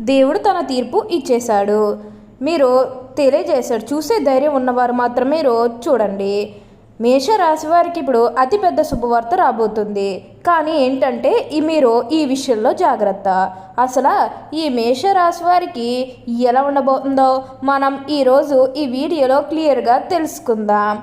దేవుడు తన తీర్పు ఇచ్చేశాడు. మీరు తెలియజేశాడు. చూసే ధైర్యం ఉన్నవారు మాత్రమే రోజు చూడండి. మేషరాశి వారికి ఇప్పుడు అతిపెద్ద శుభవార్త రాబోతుంది. కానీ ఏంటంటే ఈ మీరు ఈ విషయంలో జాగ్రత్త. అసలు ఈ మేషరాశి వారికి ఎలా ఉండబోతుందో మనం ఈరోజు ఈ వీడియోలో క్లియర్గా తెలుసుకుందాం.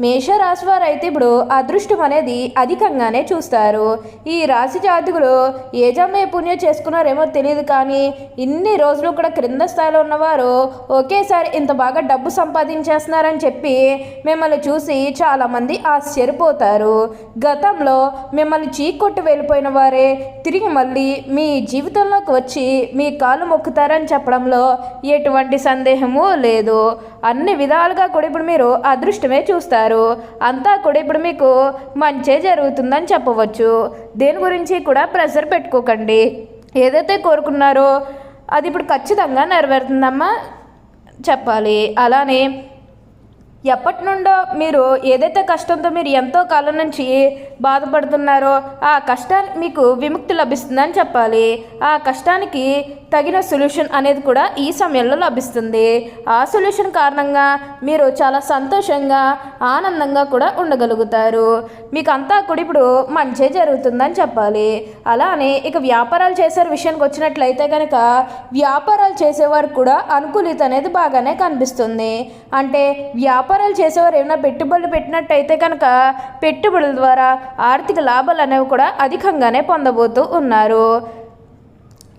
మేషరాశి వారు అయితే ఇప్పుడు అదృష్టం అనేది అధికంగానే చూస్తారు. ఈ రాశి జాతకులు ఏ జమ్మే పుణ్యం చేసుకున్నారేమో తెలియదు కానీ ఇన్ని రోజులు కూడా క్రింద స్థాయిలో ఉన్నవారు ఒకేసారి ఇంత బాగా డబ్బు సంపాదించేస్తున్నారని చెప్పి మిమ్మల్ని చూసి చాలామంది ఆశ్చర్యపోతారు. గతంలో మిమ్మల్ని చీకొట్టు వెళ్ళిపోయిన వారే తిరిగి మళ్ళీ మీ జీవితంలోకి వచ్చి మీ కాలు మొక్కుతారని చెప్పడంలో ఎటువంటి సందేహము లేదు. అన్ని విధాలుగా కూడా ఇప్పుడు మీరు అదృష్టమే చూస్తారు. అంతా కూడా ఇప్పుడు మీకు మంచే జరుగుతుందని చెప్పవచ్చు. దేని గురించి కూడా ప్రెషర్ పెట్టుకోకండి. ఏదైతే కోరుకున్నారో అది ఇప్పుడు ఖచ్చితంగా నెరవేరుతుందమ్మా చెప్పాలి. అలానే ఎప్పటి నుండో మీరు ఏదైతే కష్టంతో మీరు ఎంతో కాలం నుంచి బాధపడుతున్నారో ఆ కష్టానికి మీకు విముక్తి లభిస్తుందని చెప్పాలి. ఆ కష్టానికి తగిన సొల్యూషన్ అనేది కూడా ఈ సమయంలో లభిస్తుంది. ఆ సొల్యూషన్ కారణంగా మీరు చాలా సంతోషంగా ఆనందంగా కూడా ఉండగలుగుతారు. మీకు అంతా కూడా ఇప్పుడు మంచి జరుగుతుందని చెప్పాలి. అలానే ఇక వ్యాపారాలు చేసే విషయానికి వచ్చినట్లయితే కనుక వ్యాపారాలు చేసేవారు కూడా అనుకూలిత అనేది బాగానే కనిపిస్తుంది. అంటే వ్యాపారాలు చేసేవారు ఏమైనా పెట్టుబడులు పెట్టినట్టయితే కనుక పెట్టుబడుల ద్వారా ఆర్థిక లాభాలు అనేవి కూడా అధికంగానే పొందబోతూ ఉన్నారు.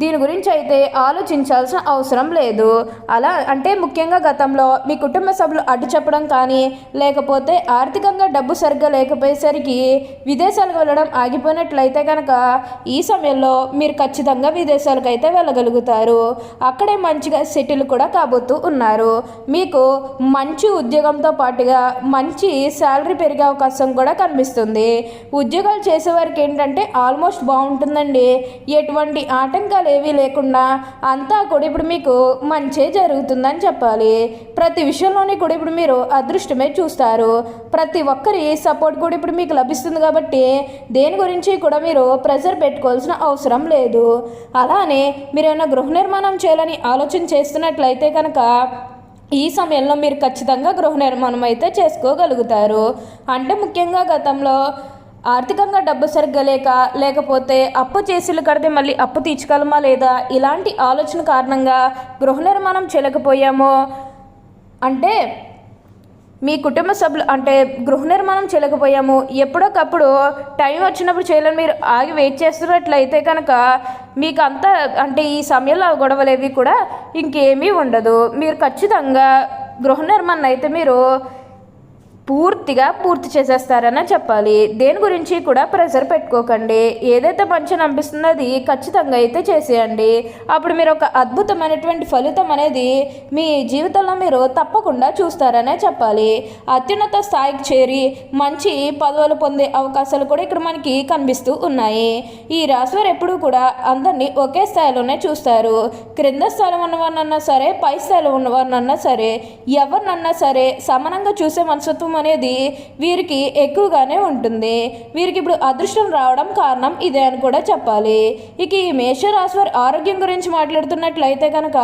దీని గురించి అయితే ఆలోచించాల్సిన అవసరం లేదు. అలా అంటే ముఖ్యంగా గతంలో మీ కుటుంబ సభ్యులు అడ్డు చెప్పడం కానీ లేకపోతే ఆర్థికంగా డబ్బు సరిగ్గా లేకపోయేసరికి విదేశాలకు వెళ్ళడం ఆగిపోయినట్లయితే కనుక ఈ సమయంలో మీరు ఖచ్చితంగా విదేశాలకు అయితే వెళ్ళగలుగుతారు. అక్కడే మంచిగా సెటిల్ కూడా కాబోతూ ఉన్నారు. మీకు మంచి ఉద్యోగంతో పాటుగా మంచి శాలరీ పెరిగే అవకాశం కూడా కనిపిస్తుంది. ఉద్యోగాలు చేసేవారికి ఏంటంటే ఆల్మోస్ట్ బాగుంటుందండి. ఎటువంటి ఆటంకాలు ఏవీ లేకుండా అంతా కూడా ఇప్పుడు మీకు మంచే జరుగుతుందని చెప్పాలి. ప్రతి విషయంలోని కూడా ఇప్పుడు మీరు అదృష్టమే చూస్తారు. ప్రతి ఒక్కరి సపోర్ట్ కూడా ఇప్పుడు మీకు లభిస్తుంది కాబట్టి దేని గురించి కూడా మీరు ప్రెజర్ పెట్టుకోవాల్సిన అవసరం లేదు. అలానే మీరు ఏమైనా గృహ నిర్మాణం చేయాలని ఆలోచన చేస్తున్నట్లయితే కనుక ఈ సమయంలో మీరు ఖచ్చితంగా గృహ నిర్మాణం అయితే చేసుకోగలుగుతారు. అంటే ముఖ్యంగా గతంలో ఆర్థికంగా డబ్బు సరిగ్గా లేక లేకపోతే అప్పు చేసిలు కడితే మళ్ళీ అప్పు తీర్చగలమా లేదా? ఇలాంటి ఆలోచన కారణంగా గృహ నిర్మాణం చేయలేకపోయామో. అంటే మీ కుటుంబ సభ్యులు అంటే గృహ నిర్మాణం చేయలేకపోయాము. ఎప్పుడోకప్పుడు టైం వచ్చినప్పుడు చేయాలని మీరు ఆగి వెయిట్ చేస్తున్నట్లయితే కనుక మీకు అంతా అంటే ఈ సమయంలో గొడవలేవి కూడా ఇంకేమీ ఉండదు. మీరు ఖచ్చితంగా గృహ నిర్మాణం అయితే మీరు పూర్తిగా పూర్తి చేసేస్తారనే చెప్పాలి. దేని గురించి కూడా ప్రెషర్ పెట్టుకోకండి. ఏదైతే మంచి అనిపిస్తుందో అది ఖచ్చితంగా అయితే చేసేయండి. అప్పుడు మీరు ఒక అద్భుతమైనటువంటి ఫలితం అనేది మీ జీవితంలో మీరు తప్పకుండా చూస్తారనే చెప్పాలి. అత్యున్నత స్థాయికి చేరి మంచి పదవులు పొందే అవకాశాలు కూడా ఇక్కడ మనకి కనిపిస్తూ ఉన్నాయి. ఈ రాశివారు ఎప్పుడూ కూడా అందరినీ ఒకే స్థాయిలోనే చూస్తారు. క్రింద స్థాయిలో ఉన్నవారినన్నా సరే పై స్థాయిలో ఉన్నవారినన్నా సరే ఎవరినన్నా సరే సమానంగా చూసే మనస్తత్వం అనేది వీరికి ఎక్కువగానే ఉంటుంది. వీరికి ఇప్పుడు అదృష్టం రావడం కారణం ఇదే అని కూడా చెప్పాలి. ఇక ఈ మేషరాశి వారి ఆరోగ్యం గురించి మాట్లాడుతున్నట్లయితే కనుక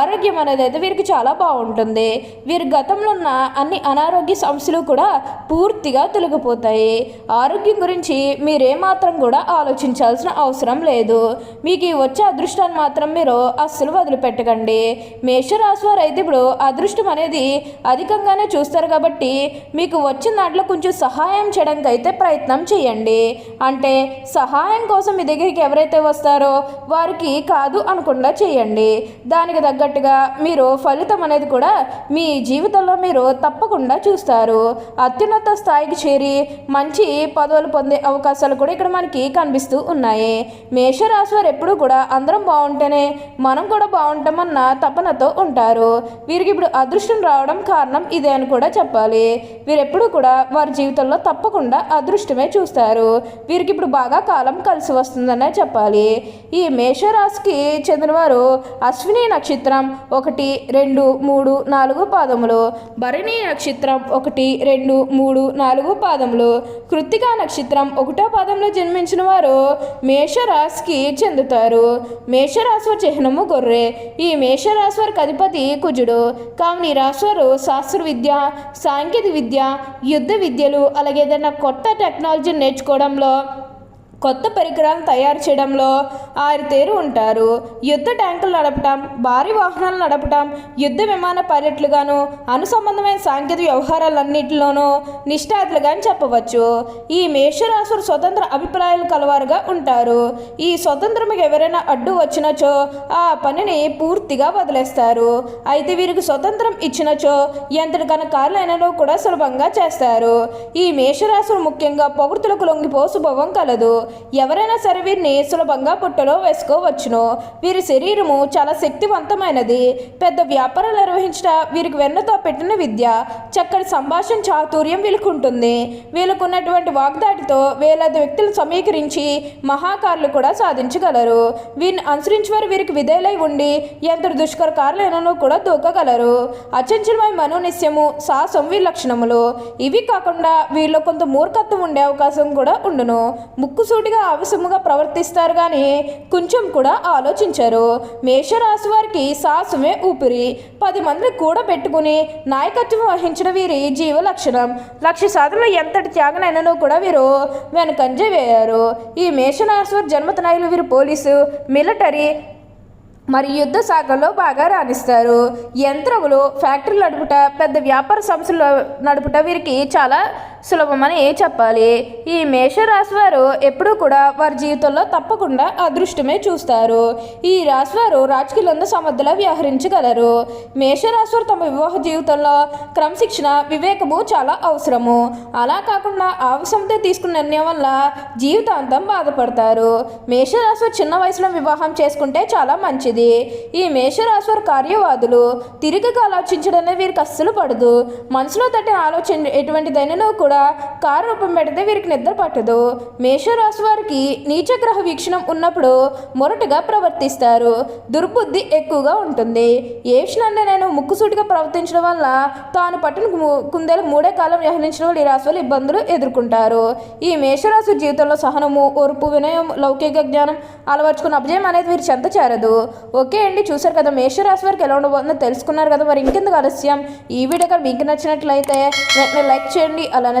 ఆరోగ్యం అనేది అయితే వీరికి చాలా బాగుంటుంది. వీరి గతంలో ఉన్న అన్ని అనారోగ్య సమస్యలు కూడా పూర్తిగా తొలగిపోతాయి. ఆరోగ్యం గురించి మీరేమాత్రం కూడా ఆలోచించాల్సిన అవసరం లేదు. మీకు ఈ వచ్చే అదృష్టాన్ని మాత్రం మీరు అస్సలు వదిలిపెట్టకండి. మేషరాశి వారు అయితే ఇప్పుడు అదృష్టం అనేది అధికంగానే చూస్తారు కాబట్టి మీకు వచ్చిన దాంట్లో కొంచెం సహాయం చేయడానికి అయితే ప్రయత్నం చేయండి. అంటే సహాయం కోసం మీ దగ్గరికి ఎవరైతే వస్తారో వారికి కాదు అనకుండా చేయండి. దానికి తగ్గట్టుగా మీరు ఫలితం అనేది కూడా మీ జీవితంలో మీరు తప్పకుండా చూస్తారు. అత్యున్నత స్థాయికి చేరి మంచి పదవులు పొందే అవకాశాలు కూడా ఇక్కడ మనకి కనిపిస్తూ ఉన్నాయి. మేషరాశి వారు ఎప్పుడూ కూడా అందరం బాగుంటేనే మనం కూడా బాగుంటామన్న తపనతో ఉంటారు. వీరికి ఇప్పుడు అదృష్టం రావడం కారణం ఇదే అని కూడా చెప్పాలి. వీరెప్పుడు కూడా వారి జీవితంలో తప్పకుండా అదృష్టమే చూస్తారు. వీరికి ఇప్పుడు బాగా కాలం కలిసి వస్తుందనే చెప్పాలి. ఈ మేషరాశికి చెందినవారు అశ్విని నక్షత్రం ఒకటి రెండు మూడు నాలుగు పాదములు భరణి నక్షత్రం ఒకటి రెండు మూడు నాలుగు పాదములు కృత్తికా నక్షత్రం ఒకటో పాదంలో జన్మించిన వారు మేషరాశికి చెందుతారు. మేషరాశి చిహ్నము గొర్రె. ఈ మేషరాశి వారికి అధిపతి కుజుడు. కావున ఈ రాశి వారు శాస్త్ర విద్య సాంకేతిక విద్య యుద్ధ విద్యలు అలాగే ఏదైనా కొత్త టెక్నాలజీ నేర్చుకోవడంలో కొత్త పరికరాలను తయారు చేయడంలో ఆరితేరు ఉంటారు. యుద్ధ ట్యాంకులు నడపటం భారీ వాహనాలు నడపటం యుద్ధ విమాన పైలట్లుగాను అనుసంబంధమైన సాంకేతిక వ్యవహారాలన్నింటిలోనూ నిష్ఠాతులుగా అని చెప్పవచ్చు. ఈ మేషరాశులు స్వతంత్ర అభిప్రాయాలు కలవారుగా ఉంటారు. ఈ స్వతంత్రం ఎవరైనా అడ్డు వచ్చినచో ఆ పనిని పూర్తిగా వదిలేస్తారు. అయితే వీరికి స్వతంత్రం ఇచ్చినచో ఎంతటి కన కార్యాలయంలో కూడా సులభంగా చేస్తారు. ఈ మేషరాశులు ముఖ్యంగా పొగుడుతులకు లొంగిపో స్వభావం కలదు. ఎవరైనా సరే వీరిని సులభంగా పుట్టలో వేసుకోవచ్చును. వీరి శరీరము చాలా శక్తివంతమైనది. పెద్ద వ్యాపారాలు నిర్వహించట వీరికి వెన్నతో పెట్టిన విద్య చక్కటి సంభాషణ చాతుర్యం వీళ్ళకు ఉంటుంది వీళ్ళకున్నటువంటి వాగ్దాటితో వేలాది వ్యక్తులు సమీకరించి మహాకారులు కూడా సాధించగలరు. వీరిని అనుసరించి వారు వీరికి విధేయులై ఉండి ఎంత దుష్కర కార్యాలను కూడా దూకగలరు. అచంచలమైన మనోనిశ్యము సాహసం వీరి లక్షణములు. ఇవి కాకుండా వీళ్ళు కొంత మూర్ఖత్వం ఉండే అవకాశం కూడా ఉండును. ముక్కు ముక్కుసూటిగా ఆవేశముగా ప్రవర్తిస్తారు కానీ కొంచెం కూడా ఆలోచించరు. మేషరాశి వారికి సాహసమే ఊపిరి. పది మందిని కూడా పెట్టుకుని నాయకత్వం వహించిన వీరి జీవ లక్షణం. లక్ష్య సాధనలో ఎంతటి త్యాగనైనను కూడా వీరు వెనకంజ వేయారు. ఈ మేషరాశి వారి జన్మతనాయులు వీరు పోలీసు మిలిటరీ మరి యుద్ధ శాఖలో బాగా రాణిస్తారు. యంత్రములు ఫ్యాక్టరీలు నడుపుట పెద్ద వ్యాపార సంస్థలు నడుపుట వీరికి చాలా సులభమని చెప్పాలి. ఈ మేషరాశి వారు ఎప్పుడూ కూడా వారి జీవితంలో తప్పకుండా అదృష్టమే చూస్తారు. ఈ రాశి వారు రాజకీయాలందు సమర్థులా వ్యవహరించగలరు. మేషరాశి వారు తమ వివాహ జీవితంలో క్రమశిక్షణ వివేకము చాలా అవసరము. అలా కాకుండా ఆవశ్యంతో తీసుకున్న నిర్ణయం వల్ల జీవితాంతం బాధపడతారు. మేషరాశి వారు చిన్న వయసులో వివాహం చేసుకుంటే చాలా మంచిది. ఈ మేషరాశి వారు కార్యవాదులు తిరిగి ఆలోచించడం వీరికి అస్సలు పడదు. మనసులో తట్టిన ఆలోచన ఎటువంటిదైనా కూడా కారు రూపం పెడితే వీరికి నిద్ర పట్టదు. మేషరాశి వారికి నీచగ్రహ వీక్షణం ఉన్నప్పుడు మొరటుగా ప్రవర్తిస్తారు. దుర్బుద్ధి ఎక్కువగా ఉంటుంది. ఏ విషయాన్ని నేను ముక్కుసూటిగా ప్రవర్తించడం వల్ల తాను పట్టిన ము- కుందేలు మూడే కాలం వ్యవహరించిన వాళ్ళు ఈ రాశి వాళ్ళు ఇబ్బందులు ఎదుర్కొంటారు. ఈ మేషరాశి జీవితంలో సహనము ఓర్పు వినయం లౌకిక జ్ఞానం అలవర్చుకున్న అభిజయం అనేది వీరు చెంత చేరదు. ఓకే అండి చూసారు కదా మేషరాశి వారికి ఎలా ఉండబోతుందో తెలుసుకున్నారు కదా. మరి ఇంకెందుకు ఆలస్యం? ఈ వీడియో మీకు నచ్చినట్లయితే వెంటనే లైక్ చేయండి. అలానే